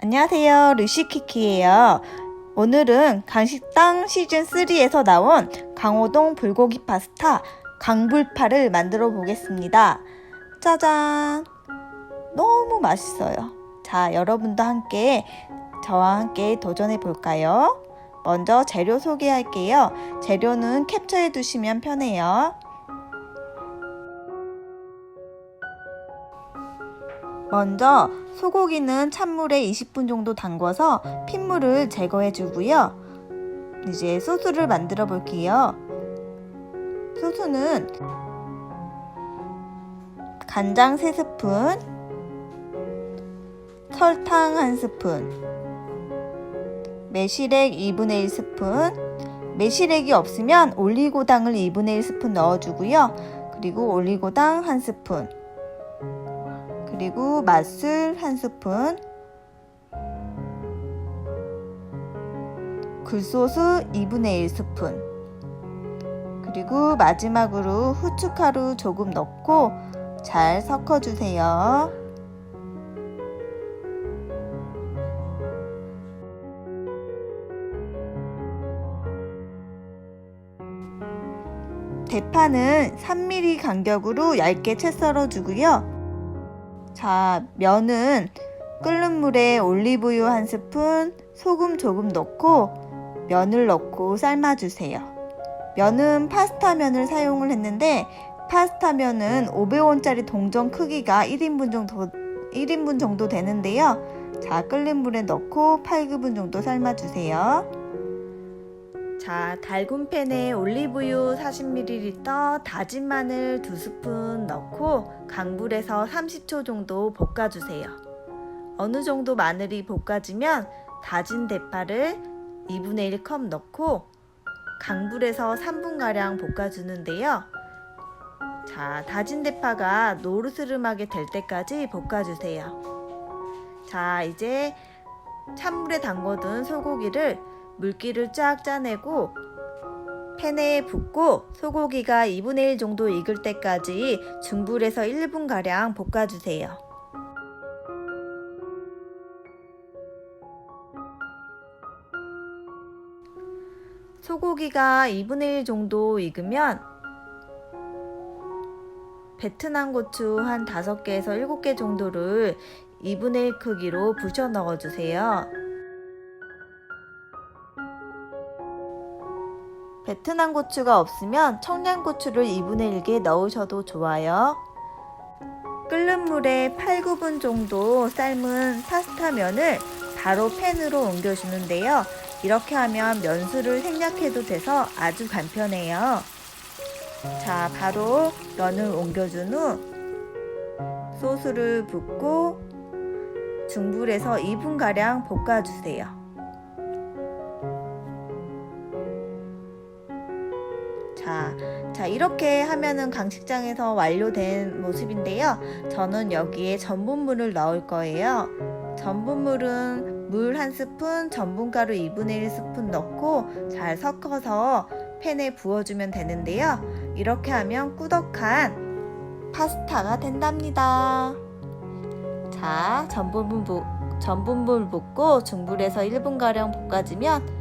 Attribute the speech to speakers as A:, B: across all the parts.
A: 안녕하세요. 루시키키예요. 오늘은 강식당 시즌 3에서 나온 강호동 불고기 파스타 강불파를 만들어 보겠습니다. 짜잔! 너무 맛있어요. 자, 여러분도 함께 저와 함께 도전해 볼까요? 먼저 재료 소개할게요. 재료는 캡처해 두시면 편해요. 먼저 소고기는 찬물에 20분 정도 담궈서 핏물을 제거해 주고요. 이제 소스를 만들어 볼게요. 소스는 간장 3스푼, 설탕 1스푼, 매실액 2분의 1스푼, 매실액이 없으면 올리고당을 2분의 1스푼 넣어주고요. 그리고 올리고당 1스푼, 그리고 맛술 한 스푼, 굴소스 2분의 1 스푼, 그리고 마지막으로 후춧가루 조금 넣고 잘 섞어주세요. 대파는 3mm 간격으로 얇게 채 썰어주고요. 자, 면은 끓는 물에 올리브유 한 스푼, 소금 조금 넣고 면을 넣고 삶아주세요. 면은 파스타 면을 사용을 했는데 파스타 면은 500원짜리 동전 크기가 1인분 정도 1인분 정도 되는데요. 자, 끓는 물에 넣고 8, 9분 정도 삶아주세요. 자, 달군 팬에 올리브유 40ml, 다진 마늘 2스푼 넣고 강불에서 30초 정도 볶아주세요. 어느 정도 마늘이 볶아지면 다진 대파를 2분의 1컵 넣고 강불에서 3분가량 볶아주는데요. 자, 다진 대파가 노르스름하게 될 때까지 볶아주세요. 자, 이제 찬물에 담궈둔 소고기를 물기를 쫙 짜내고 팬에 붓고 소고기가 2분의 1 정도 익을 때까지 중불에서 1분가량 볶아주세요. 소고기가 2분의 1 정도 익으면 베트남 고추 한 5개에서 7개 정도를 2분의 1 크기로 부셔 넣어주세요. 베트남 고추가 없으면 청양고추를 2분의 1개 넣으셔도 좋아요. 끓는 물에 8, 9분 정도 삶은 파스타 면을 바로 팬으로 옮겨주는데요. 이렇게 하면 면수를 생략해도 돼서 아주 간편해요. 자, 바로 면을 옮겨준 후 소스를 붓고 중불에서 2분가량 볶아주세요. 자, 자, 이렇게 하면은 강식장에서 완료된 모습인데요. 저는 여기에 전분물을 넣을 거예요. 전분물은 물 한 스푼, 전분가루 2분의 1 스푼 넣고 잘 섞어서 팬에 부어주면 되는데요. 이렇게 하면 꾸덕한 파스타가 된답니다. 자, 전분물, 부, 전분물 붓고 중불에서 1분가량 볶아주면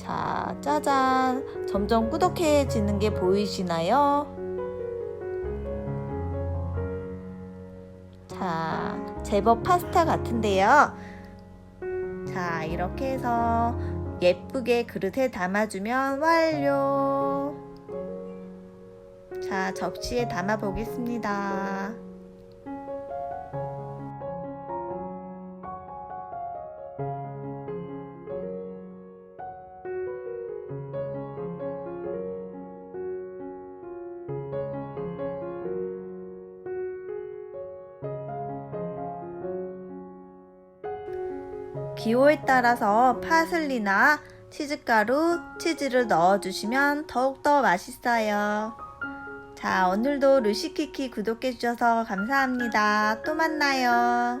A: 자, 짜잔. 점점 꾸덕해지는 게 보이시나요? 자, 제법 파스타 같은데요. 자, 이렇게 해서 예쁘게 그릇에 담아주면 완료. 자, 접시에 담아 보겠습니다. 기호에 따라서 파슬리나 치즈가루, 치즈를 넣어주시면 더욱더 맛있어요. 자, 오늘도 루시키키 구독해주셔서 감사합니다. 또 만나요.